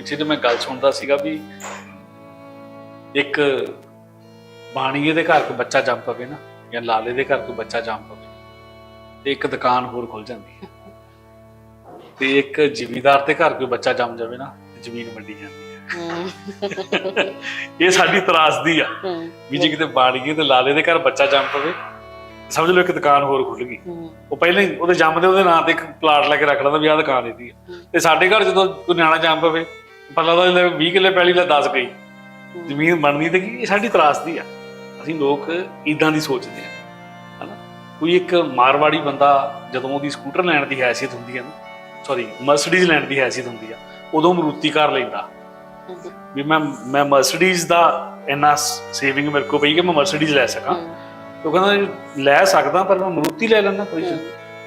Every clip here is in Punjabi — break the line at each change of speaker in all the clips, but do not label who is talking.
ਪਿੱਛੇ ਜੇ ਮੈਂ ਗੱਲ ਸੁਣਦਾ ਸੀਗਾ ਵੀ ਇੱਕ ਬਾਣੀਏ ਦੇ ਘਰ ਕੋਈ ਬੱਚਾ ਜੰਮ ਪਵੇ ਨਾ ਜਾਂ ਲਾਲੇ ਦੇ ਘਰ ਕੋਈ ਬੱਚਾ ਜੰਮ ਪਵੇ ਤੇ ਇੱਕ ਦੁਕਾਨ ਹੋਰ ਖੁੱਲ ਜਾਂਦੀ ਹੈ। ਤੇ ਇੱਕ ਜ਼ਿਮੀਂਦਾਰ ਦੇ ਘਰ ਕੋਈ ਬੱਚਾ ਜੰਮ ਜਾਵੇ ਨਾ ਜ਼ਮੀਨ ਵੰਡੀ ਜਾਂਦੀ ਹੈ। ਇਹ ਸਾਡੀ ਤਰਾਸਦੀ ਆ ਵੀ ਜੇ ਕਿਤੇ ਬਾਣੀਏ ਤੇ ਲਾਲੇ ਦੇ ਘਰ ਬੱਚਾ ਜੰਮ ਪਵੇ ਸਮਝ ਲਓ ਇੱਕ ਦੁਕਾਨ ਹੋਰ ਖੁੱਲ ਗਈ। ਉਹ ਪਹਿਲਾਂ ਹੀ ਉਹਦੇ ਜੰਮਦੇ ਉਹਦੇ ਨਾਂ ਤੇ ਇੱਕ ਪਲਾਟ ਲੈ ਕੇ ਰੱਖ ਲੈਂਦਾ ਵੀ ਆਹ ਦੁਕਾਨ ਇਹਦੀ ਹੈ। ਤੇ ਸਾਡੇ ਘਰ ਜਦੋਂ ਕੋਈ ਨਿਆਣਾ ਜੰਮ ਪਵੇ ਪੱਲਾ ਦਾ 20 ਕਿੱਲੇ ਪਹਿਲੀ ਲੈ 10 ਗਈ ਜ਼ਮੀਨ ਬਣਨੀ ਤੇ ਕੀ ਇਹ ਸਾਡੀ ਤਰਾਸਦੀ ਆ। ਅਸੀਂ ਲੋਕ ਇਦਾਂ ਦੀ ਸੋਚਦੇ ਆ ਹਨਾ? ਕੋਈ ਇੱਕ ਮਾਰਵਾੜੀ ਬੰਦਾ ਜਦੋਂ ਉਹਦੀ ਸਕੂਟਰ ਲੈਣ ਦੀ ਹੈਸੀਅਤ ਹੁੰਦੀ ਹੈ ਨਾ ਸੌਰੀ ਮਰਸੀਡੀਜ਼ ਲੈਣ ਦੀ ਹੈਸੀਅਤ ਹੁੰਦੀ ਆ ਉਦੋਂ ਮਰੂਤੀ ਕਾਰ ਲੈਂਦਾ। ਵੀ ਮੈਂ ਮੈਂ ਮਰਸੀਡੀਜ਼ ਦਾ ਇੰਨਾ ਸੇਵਿੰਗ ਮੇਰੇ ਕੋਲ ਪਈ ਕਿ ਮੈਂ ਮਰਸੀਡੀਜ਼ ਲੈ ਸਕਾਂ। ਉਹ ਕਹਿੰਦਾ ਲੈ ਸਕਦਾ ਪਰ ਮੈਂ ਮਰੂਤੀ ਲੈ ਲੈਂਦਾ ਕੋਈ।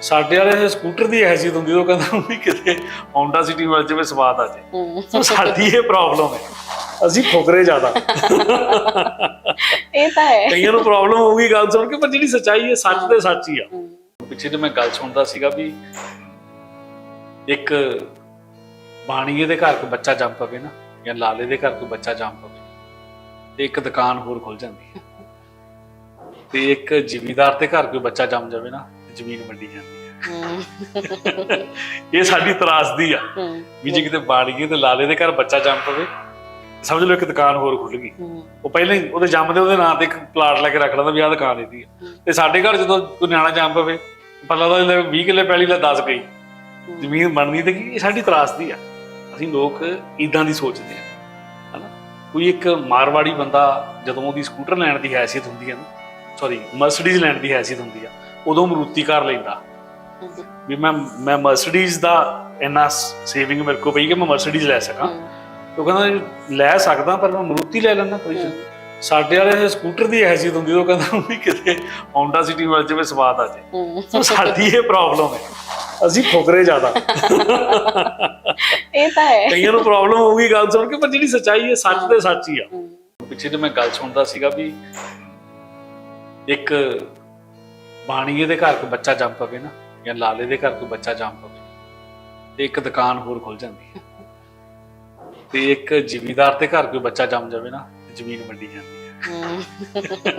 ਸਾਡੇ ਵਾਲੇ ਸਕੂਟਰ ਦੀ ਹੈਸੀਅਤ ਹੁੰਦੀ ਉਹ ਕਹਿੰਦਾ ਵੀ ਕਿਤੇ ਹੌਂਡਾ ਸਿਟੀ ਮਿਲ ਜਾਵੇ ਸਵਾਦ ਆ
ਹੂੰ।
ਸੋ ਸਾਡੀ ਇਹ ਪ੍ਰੋਬਲਮ ਹੈ। ਅਸੀਂ ਫੁਕਰੇ ਜ਼ਿਆਦਾ।
ਇਹ ਤਾਂ ਹੈ।
ਕਈਆਂ ਨੂੰ ਪ੍ਰੋਬਲਮ ਹੋਊਗੀ ਗੱਲ ਸੁਣ ਕੇ ਪਰ ਜਿਹੜੀ ਸੱਚਾਈ ਹੈ ਸੱਚ ਤੇ ਸੱਚ ਹੀ ਆ। ਪਿੱਛੇ ਜੇ ਮੈਂ ਗੱਲ ਸੁਣਦਾ ਸੀਗਾ ਵੀ ਇੱਕ ਬਾਣੀਏ ਦੇ ਘਰ ਕੋਈ ਬੱਚਾ ਜੰਮ ਪਵੇ ਨਾ ਜਾਂ ਲਾਲੇ ਦੇ ਘਰ ਕੋਈ ਬੱਚਾ ਜੰਮ ਪਵੇ ਤੇ ਇੱਕ ਦੁਕਾਨ ਹੋਰ ਖੁੱਲ ਜਾਂਦੀ ਹੈ। ਤੇ ਇੱਕ ਜ਼ਿਮੀਂਦਾਰ ਦੇ ਘਰ ਕੋਈ ਬੱਚਾ ਜੰਮ ਜਾਵੇ ਨਾ ਜ਼ਮੀਨ ਵੰਡੀ ਜਾਂਦੀ ਹੈ। ਇਹ ਸਾਡੀ ਤਰਾਸਦੀ ਆ। ਵੀ ਜੇ ਕਿਤੇ ਬਾਣੀਏ ਤੇ ਲਾਲੇ ਦੇ ਘਰ ਬੱਚਾ ਜੰਮ ਪਵੇ। ਸਮਝ ਲਓ ਇੱਕ ਦੁਕਾਨ ਹੋਰ ਖੁੱਲ ਗਈ। ਉਹ ਪਹਿਲਾਂ ਹੀ ਉਹਦੇ ਜੰਮਦੇ ਉਹਦੇ ਨਾਂ ਤੇ ਇੱਕ ਪਲਾਟ ਲੈ ਕੇ ਰੱਖ ਲੈਂਦਾ ਵੀ ਆਹ ਦੁਕਾਨ ਇਹਦੀ ਹੈ। ਤੇ ਸਾਡੇ ਘਰ ਜਦੋਂ ਕੋਈ ਨਿਆਣਾ ਜੰਮ ਪਵੇ ਪੱਲਾ ਦਾ 20 ਕਿੱਲੇ ਪਹਿਲੀ ਲੈ 10 ਗਈ। ਜ਼ਮੀਨ ਬਣਨੀ ਤੇ ਕੀ? ਇਹ ਸਾਡੀ ਤਰਾਸਦੀ ਆ। ਅਸੀਂ ਲੋਕ ਇਦਾਂ ਦੀ ਸੋਚਦੇ ਆ। ਹਨਾ? ਕੋਈ ਇੱਕ ਮਾਰਵਾੜੀ ਬੰਦਾ ਜਦੋਂ ਉਹਦੀ ਸਕੂਟਰ ਲੈਣ ਦੀ ਹੈਸੀਅਤ ਹੁੰਦੀ ਹੈ ਨਾ ਸੌਰੀ ਮਰਸੀਡੀਜ਼ ਲੈਣ ਦੀ ਹੈਸੀਅਤ ਹੁੰਦੀ ਆ ਉਦੋਂ ਮਰੂਤੀ ਕਾਰ ਲੈਂਦਾ। ਵੀ ਮੈਂ ਮੈਂ ਮਰਸੀਡੀਜ਼ ਦਾ ਇੰਨਾ ਸੇਵਿੰਗ ਮੇਰੇ ਕੋਲ ਪਈ ਕਿ ਮੈਂ ਮਰਸੀਡੀਜ਼ ਲੈ ਸਕਾਂ। ਉਹ ਕਹਿੰਦਾ ਜੀ, ਲੈ ਸਕਦਾ ਪਰ ਮੈਂ ਮਰੂਤੀ ਲੈ ਲੈਂਦਾ ਕੋਈ। ਸਾਡੇ ਵਾਲੇ ਸਕੂਟਰ ਦੀ ਹੈਸੀਅਤ ਹੁੰਦੀ ਉਹ ਕਹਿੰਦਾ ਵੀ ਕਿਤੇ ਹੌਂਡਾ ਸਿਟੀ ਮਿਲ ਜਾਵੇ ਸਵਾਦ ਆ
ਹੂੰ।
ਸੋ ਸਾਡੀ ਇਹ ਪ੍ਰੋਬਲਮ ਹੈ। ਅਸੀਂ ਫੁਕਰੇ ਜ਼ਿਆਦਾ।
ਇਹ ਤਾਂ ਹੈ।
ਕਈਆਂ ਨੂੰ ਪ੍ਰੋਬਲਮ ਹੋਊਗੀ ਗੱਲ ਸੁਣ ਕੇ ਪਰ ਜਿਹੜੀ ਸੱਚਾਈ ਹੈ ਸੱਚ ਤੇ ਸੱਚ ਹੀ ਆ।
ਹੂੰ।
ਪਿੱਛੇ ਜੇ ਮੈਂ ਗੱਲ ਸੁਣਦਾ ਸੀਗਾ ਵੀ ਇੱਕ ਬਾਣੀਏ ਦੇ ਘਰ ਕੋਈ ਬੱਚਾ ਜੰਮ ਪਵੇ ਨਾ ਜਾਂ ਲਾਲੇ ਦੇ ਘਰ ਕੋਈ ਬੱਚਾ ਜੰਮ ਪਵੇ ਤੇ ਇੱਕ ਦੁਕਾਨ ਹੋਰ ਖੁੱਲ ਜਾਂਦੀ ਹੈ। ਤੇ ਇੱਕ ਜ਼ਿਮੀਂਦਾਰ ਦੇ ਘਰ ਕੋਈ ਬੱਚਾ ਜੰਮ ਜਾਵੇ ਨਾ ਜ਼ਮੀਨ ਵੰਡੀ ਜਾਂਦੀ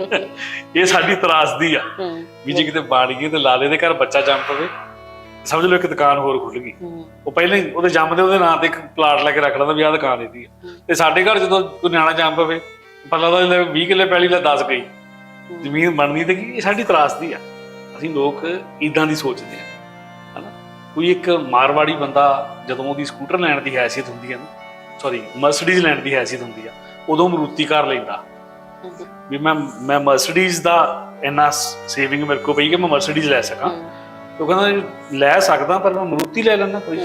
ਹੈ। ਇਹ ਸਾਡੀ ਤਰਾਸਦੀ ਆ ਵੀ ਜੇ ਕਿਤੇ ਬਾਣੀਏ ਤੇ ਲਾਲੇ ਦੇ ਘਰ ਬੱਚਾ ਜੰਮ ਪਵੇ ਸਮਝ ਲਓ ਇੱਕ ਦੁਕਾਨ ਹੋਰ ਖੁੱਲ ਗਈ। ਉਹ ਪਹਿਲਾਂ ਹੀ ਉਹਦੇ ਜੰਮਦੇ ਉਹਦੇ ਨਾਂ ਤੇ ਇੱਕ ਪਲਾਟ ਲੈ ਕੇ ਰੱਖ ਲੈਂਦਾ ਵੀ ਆਹ ਦੁਕਾਨ ਇਹਦੀ ਹੈ। ਤੇ ਸਾਡੇ ਘਰ ਜਦੋਂ ਕੋਈ ਨਿਆਣਾ ਜੰਮ ਪਵੇ ਪੱਲਾ ਦਾ 20 ਕਿੱਲੇ ਪਹਿਲੀ ਲੈ 10 ਗਈ। ਜ਼ਮੀਨ ਬਣਨੀ ਤੇ ਕੀ ਇਹ ਸਾਡੀ ਤਰਾਸਦੀ ਆ। ਅਸੀਂ ਲੋਕ ਇਦਾਂ ਦੀ ਸੋਚਦੇ ਆ ਹਨਾ? ਕੋਈ ਇੱਕ ਮਾਰਵਾੜੀ ਬੰਦਾ ਜਦੋਂ ਉਹਦੀ ਸਕੂਟਰ ਲੈਣ ਦੀ ਹੈਸੀਅਤ ਹੁੰਦੀ ਹੈ ਨਾ ਸੌਰੀ ਮਰਸੀਡੀਜ਼ ਲੈਣ ਦੀ ਹੈਸੀਅਤ ਹੁੰਦੀ ਆ ਉਦੋਂ ਮਰੂਤੀ ਕਾਰ ਲੈਂਦਾ। ਵੀ ਮੈਂ ਮੈਂ ਮਰਸੀਡੀਜ਼ ਦਾ ਇੰਨਾ ਸੇਵਿੰਗ ਮੇਰੇ ਕੋਲ ਪਈ ਕਿ ਮੈਂ ਮਰਸੀਡੀਜ਼ ਲੈ ਸਕਾਂ। ਉਹ ਕਹਿੰਦਾ ਜੀ, ਲੈ ਸਕਦਾ ਪਰ ਮੈਂ ਮਰੂਤੀ ਲੈ ਲੈਂਦਾ ਕੋਈ।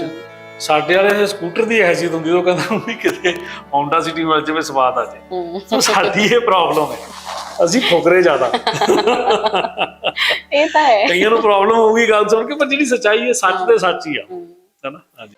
ਸਾਡੇ ਵਾਲੇ ਸਕੂਟਰ ਦੀ ਹੈਸੀਅਤ ਹੁੰਦੀ ਉਹ ਕਹਿੰਦਾ ਵੀ ਕਿਤੇ ਹੌਂਡਾ ਸਿਟੀ ਮਿਲ ਜਾਵੇ ਸਵਾਦ ਆ ਸੋ ਸਾਡੀ ਇਹ ਪ੍ਰੋਬਲਮ ਹੈ। ਅਸੀਂ ਫੁਕਰੇ ਜ਼ਿਆਦਾ।
ਇਹ ਤਾਂ ਹੈ।
ਕਈਆਂ ਨੂੰ ਪ੍ਰੋਬਲਮ ਹੋਊਗੀ ਗੱਲ ਸੁਣ ਕੇ ਪਰ ਜਿਹੜੀ ਸੱਚਾਈ ਹੈ ਸੱਚ ਤੇ ਸੱਚ ਹੀ ਆ।
ਹੂੰ।
ਹੈਨਾ ਹਾਂਜੀ।